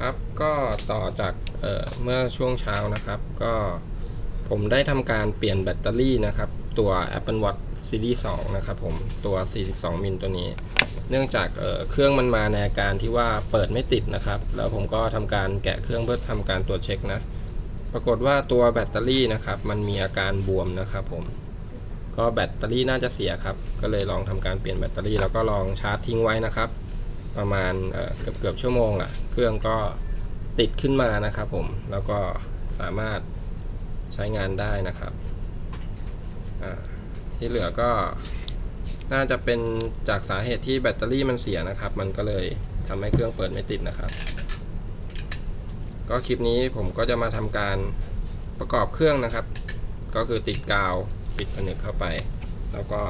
ครับก็ต่อจากเเมื่อช่วงเช้านะครับ ก็ผมได้ทำการเปลี่ยนแบตเตอรี่นะครับ ตัว Apple Watch Series 2 นะครับผมตัว 42 มิลตัวนี้ เนื่องจากเเครื่องมันมาในอาการที่ว่าเปิดไม่ติดนะครับ แล้วผมก็ทำการแกะเครื่องเพื่อทำการตรวจเช็คนะ ปรากฏว่าตัวแบตเตอรี่นะครับ มันมีอาการบวมนะครับผมก็แบตเตอรี่น่าจะเสียครับ ก็เลยลองทำการเปลี่ยนแบตเตอรี่แล้วก็ลองชาร์จทิ้งไว้นะครับ ประมาณเกือบเกือบชั่วโมงแหละเครื่องก็ติดขึ้นมานะครับผม แล้วก็สามารถใช้งานได้นะครับ ที่เหลือก็น่าจะเป็นจากสาเหตุที่แบตเตอรี่มันเสียนะครับ มันก็เลยทำให้เครื่องเปิดไม่ติดนะครับ ก็คลิปนี้ผมก็จะมาทำการประกอบเครื่องนะครับ ก็คือติดกาวปิดผนึกเข้าไป แล้วก็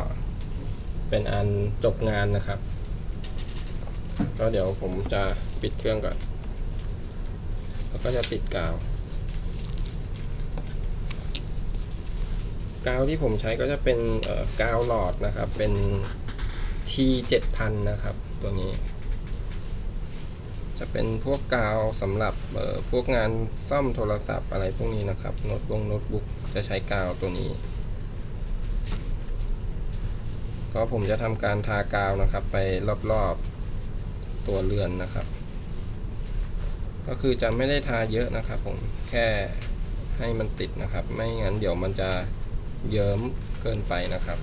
เป็นอันจบงานนะครับ ก็เดี๋ยวผมจะปิดเครื่องก่อน แล้วก็จะติดกาว กาวที่ผมใช้ก็จะเป็นกาวหลอดนะครับ เป็น T 7000นะครับ ตัวนี้ จะเป็นพวกกาวสำหรับพวกงานซ่อมโทรศัพท์อะไรพวกนี้นะครับ โน้ตบงโน้ตบุ๊กจะใช้กาวตัวนี้ก็ผมจะทำการทากาวนะครับไปรอบๆ ตัวเรือนนะครับ ก็คือจะไม่ได้ทาเยอะนะครับผมแค่ให้มันติดนะครับ ไม่งั้นเดี๋ยวมันจะเยิ้มเกินไปนะครับ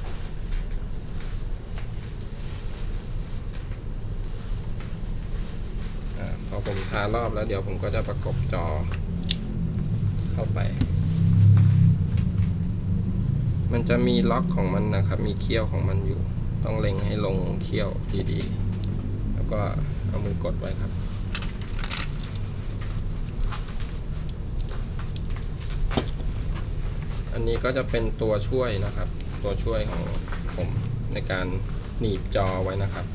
อพอผมทารอบแล้วเดี๋ยวผมก็จะประกบจอเข้าไป มันจะมีล็อกของมันนะครับ มีเขี้ยวของมันอยู่ ต้องเล็งให้ลงเขี้ยวดีๆ ก็เอามือกดไว้ครับ อันนี้ก็จะเป็นตัวช่วยนะครับ ตัวช่วยของผมในการหนีบจอไว้นะครับ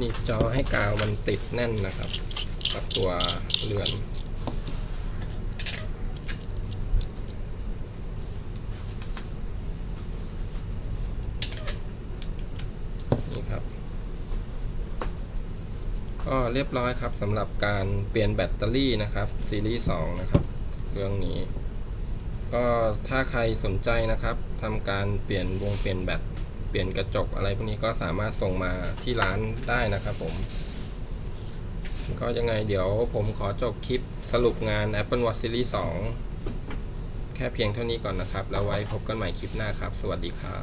นีบจอให้กาวมันติดแน่นนะครับ กับตัวเรือน นี่ครับ ก็เรียบร้อยครับสำหรับการเปลี่ยนแบตเตอรี่นะครับ ซีรีส์2นะครับเครื่องนี้ ก็ถ้าใครสนใจนะครับทำการเปลี่ยนวงเปลี่ยนแบต เปลี่ยนกระจกอะไรพวกนี้ก็สามารถส่งมาที่ร้านได้นะครับผม ก็ยังไงเดี๋ยวผมขอจบคลิปสรุปงาน Apple Watch Series 2 แค่เพียงเท่านี้ก่อนนะครับ แล้วไว้พบกันใหม่คลิปหน้าครับ สวัสดีครับ